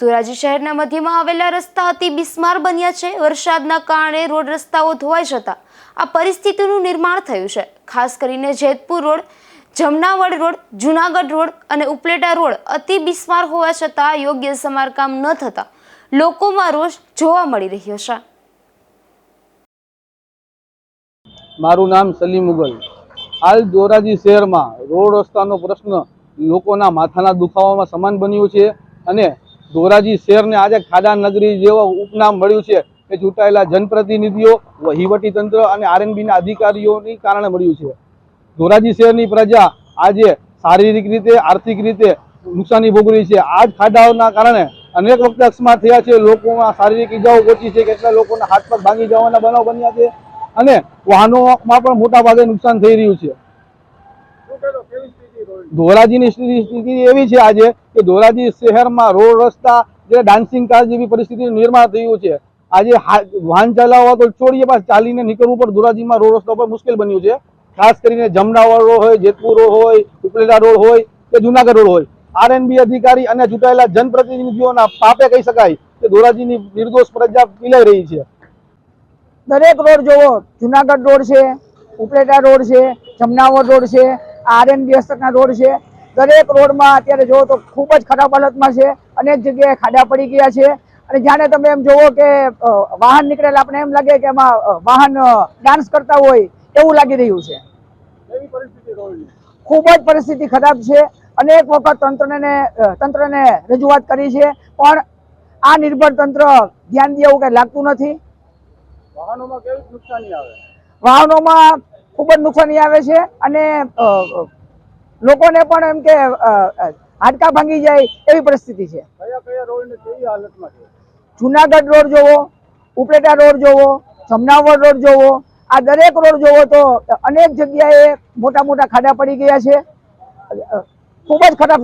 ધોરાજી શહેરના મધ્યમાં આવેલા રસ્તા અતિ બિસ્માર બન્યા છે. વરસાદના કારણે રોડ રસ્તાઓ ધોવાઈ જતા આ પરિસ્થિતિનું નિર્માણ થયું છે. ખાસ કરીને Jetpur road, Jamnavad road, Junagadh road અને ઉપલેટા રોડ અતિ બિસ્માર હોવા છતાં યોગ્ય સમારકામ ન થતા લોકોમાં રોષ જોવા મળી રહ્યો છે. મારું નામ સલીમ મુગલ. હાલ ધોરાજી શહેરમાં રોડ રસ્તાનો પ્રશ્ન લોકોના માથાના દુખાવામાં સમાન બન્યું છે અને ધોરાજી શહેરને આજે ખાડા નગરી જેવો ઉપનામ મળ્યું છે. એ ચૂંટાયેલા જનપ્રતિનિધિઓ વહીવટી અને આરએનબીના અધિકારીઓની કારણે મળ્યું છે. ધોરાજી શહેરની પ્રજા આજે શારીરિક રીતે, આર્થિક રીતે નુકસાની ભોગવી છે. આ જ ખાડાઓના કારણે અનેક વખત અકસ્માત થયા છે. લોકોમાં શારીરિક ઈજાઓ પહોંચી છે કેટલા લોકોના હાથ પગ ભાંગી જવાના બનાવ બન્યા છે અને વાહનોમાં પણ મોટા ભાગે નુકસાન થઈ રહ્યું છે. ધોરાજીની સ્થિતિ એવી છે આજે કે ધોરાજી શહેરમાં રોડ રસ્તા જે ડાન્સિંગ કાર જેવી પરિસ્થિતિનું નિર્માણ થયું છે. આજે વાહન ચલાવવા તો છોડીએ પાસ ચાલીને નીકળવું પણ ધોરાજીમાં રોડ રસ્તા પર મુશ્કેલ બન્યું છે. ખાસ કરીને જમનાવડ રોડ હોય, જેતપુર રોડ હોય, ઉપલેટા રોડ હોય કે જુનાગઢ રોડ હોય. આરએનબી અધિકારી અને ચૂંટાયેલા જનપ્રતિનિધિઓના પાપે કહી શકાય કે ધોરાજીની નિર્દોષ પ્રજા પીલાઈ રહી છે. દરેક રોડ જોવો. જુનાગઢ રોડ છે, ઉપલેટા રોડ છે જમનાવર રોડ છે આરએનબી હસ્તકના રોડ છે. દરેક રોડમાં અત્યારે જોવો તો ખૂબ જ ખરાબ હાલતમાં છે. અનેક જગ્યાએ ખાડા પડી ગયા છે. અને જાણે તમે એમ જોવો કે વાહન નીકળેલા આપણે એમ લાગે કે એમાં વાહન ડાન્સ કરતા હોય એવું લાગી રહ્યું છે. ખૂબ જ પરિસ્થિતિ ખરાબ છે. અનેક વખત તંત્રને તંત્રને રજૂઆત કરી છે. પણ આ નિર્ભર તંત્ર ધ્યાન દે એવું કઈ લાગતું નથી. વાહનોમાં કેવી નુકસાની આવે? વાહનોમાં ખૂબ જ નુકસાની આવે છે અને લોકોને પણ એમ કે અ, ભાંગી જાય એવી પરિસ્થિતિ છે. જુનાગઢ રોડ જોવો ઉપલેટા રોડ જોવો જમનાવર રોડ જોવો આ દરેક રોડ જોવો તો અનેક જગ્યાએ મોટા મોટા ખાડા પડી ગયા છે. ખૂબ જ ખરાબ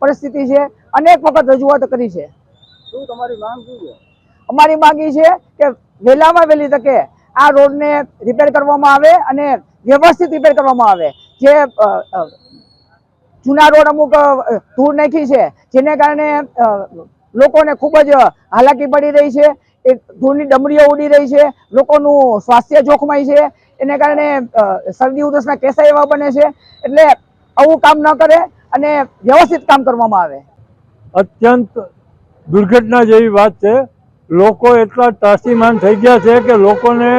પરિસ્થિતિ છે. અનેક વખત રજૂઆત કરી છે. તમારી શું છે? અમારી માંગી છે કે વહેલામાં વહેલી તકે આ રોડને રિપેર કરવામાં આવે અને વ્યવસ્થિત રિપેર કરવામાં આવે. જે જૂના રોડ અમુક ધૂળ નાખી છે, જેને કારણે લોકોને ખૂબ જ હાલાકી પડી રહી છે. એ ધૂળની ડમરીઓ ઉડી રહી છે. લોકોનું સ્વાસ્થ્ય જોખમાય છે. એને કારણે શરદી ઉધરસના કેસા એવા બને છે. એટલે આવું કામ ન કરે અને વ્યવસ્થિત કામ કરવામાં આવે. અત્યંત દુર્ઘટના જેવી વાત છે. લોકો એટલા ત્રાસીમાન થઈ ગયા છે કે લોકોને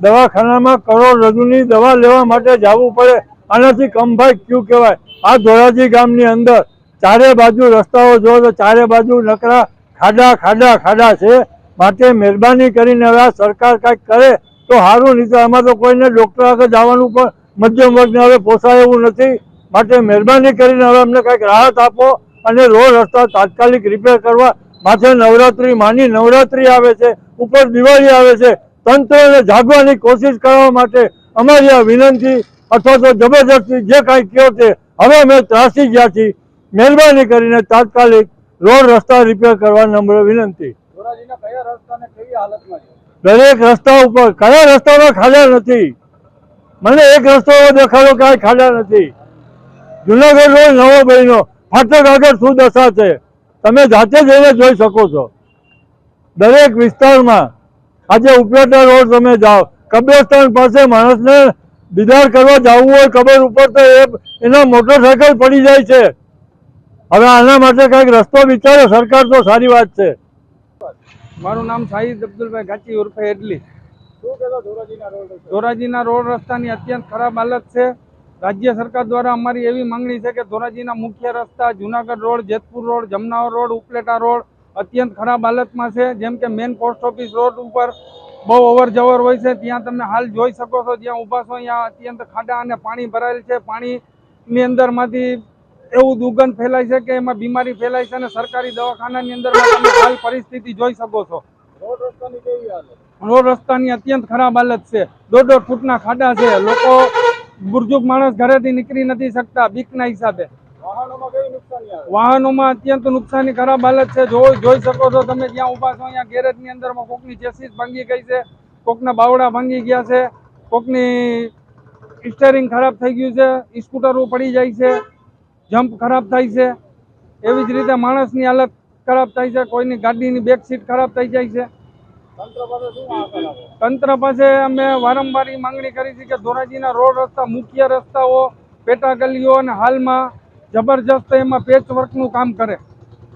દવાખાનામાં કરોડરજ્જુની દવા લેવા માટે જવું પડે. આનાથી કમભાઈ ક્યુ કહેવાય? આ ધોરાજી ગામની અંદર ચારે બાજુ રસ્તાઓ જો તો ચારે બાજુ નકરા ખાડા ખાડા ખાડા છે. માટે મહેરબાની કરીને હવે સરકાર કાંઈક કરે તો સારું, નહીં તો આમાં તો કોઈને ડૉક્ટર આગળ જવાનું પણ મધ્યમ વર્ગને હવે પોસાય એવું નથી. માટે મહેરબાની કરીને હવે અમને કંઈક રાહત આપો અને રોડ રસ્તા તાત્કાલિક રિપેર કરવા. માથે નવરાત્રી, માની નવરાત્રી આવે છે. ઉપર દિવાળી આવે છે. તંત્રને જાગવાની કોશિશ કરવા માટે અમારી આ વિનંતી અથવા તો જબરજસ્તી જે કાંઈ કયો તે હવે અમે ત્રાસી ગયા છીએ. મહેરબાની કરીને તાત્કાલિક રોડ રસ્તા રિપેર કરવા નમ્ર વિનંતી. દરેક રસ્તા ઉપર કયા રસ્તામાં ખાડા નથી. મને એક રસ્તો દેખાડો કાંઈ ખાડા નથી. જુનાગઢ રોડ નવો બહેનો ફાટક આગળ શું દશા છે. તમે જાતે જઈને જોઈ શકો છો. દરેક વિસ્તારમાં આજે ઉપલેટા રોડ તમે જાઓ. કબ્રસ્તાન પાસે માણસને દીદાર કરવા જવું હોય કબર ઉપર તો એ એના મોટરસાયકલ પડી જાય છે. હવે આના માટે કંઈક રસ્તો વિચારે સરકાર તો સારી વાત છે. મારું નામ શાહિદ અબ્દુલભાઈ ગાચી ઉર્ફે એડલી શું કહેતો ધોરાજીના રોડ ધોરાજીના રોડ રસ્તાની અત્યંત ખરાબ હાલત છે. રાજ્ય સરકાર દ્વારા અમારી એવી માંગણી છે કે ધોરાજીના મુખ્ય રસ્તા Junagadh road Jetpur road Jamnavar road Upleta road અત્યંત ખરાબ હાલતમાં છે. જેમ કે મેન પોસ્ટ ઓફિસ રોડ ઉપર બહુ અવર જવર હોય છે. ત્યાં તમે હાલ જોઈ શકો છો જ્યાં ઊભા છો ત્યાં અત્યંત ખાડા અને પાણી ભરાયેલ છે. પાણીની અંદરમાંથી એવું દુર્ગંધ ફેલાય છે કે એમાં બીમારી ફેલાય છે અને સરકારી દવાખાનાની અંદર તમે હાલ પરિસ્થિતિ જોઈ શકો છો. રોડ રસ્તાની કેવી હાલત? રોડ રસ્તાની અત્યંત ખરાબ હાલત છે. દોઢ દોઢ ફૂટના ખાડા છે. લોકો બુર્જુક માણસ ઘરેથી નીકળી નથી શકતા બીકના હિસાબે. વાહનોમાં અત્યંત નુકસાની ખરાબ હાલત છે. જો જોઈ શકો છો તમે જ્યાં ઊભા છો અહીંયા ગેરેજની અંદરમાં કોકની ચેસીસ ભાંગી ગઈ છે કોકના બાવડા ભાંગી ગયા છે કોકની સ્ટેરિંગ ખરાબ થઈ ગયું છે સ્કૂટરો પડી જાય છે જમ્પ ખરાબ થાય છે. એવી જ રીતે માણસની હાલત ખરાબ થાય છે કોઈની ગાડીની બેક સીટ ખરાબ થઈ જાય છે. તંત્ર પાસે અમે વારંવાર માંગણી કરી છે કે ધોરાજીના રોડ રસ્તા મુખ્ય રસ્તાઓ પેટા ગલીઓ અને હાલમાં જબરજસ્ત એમાં પેચ વર્કનું કામ કરે.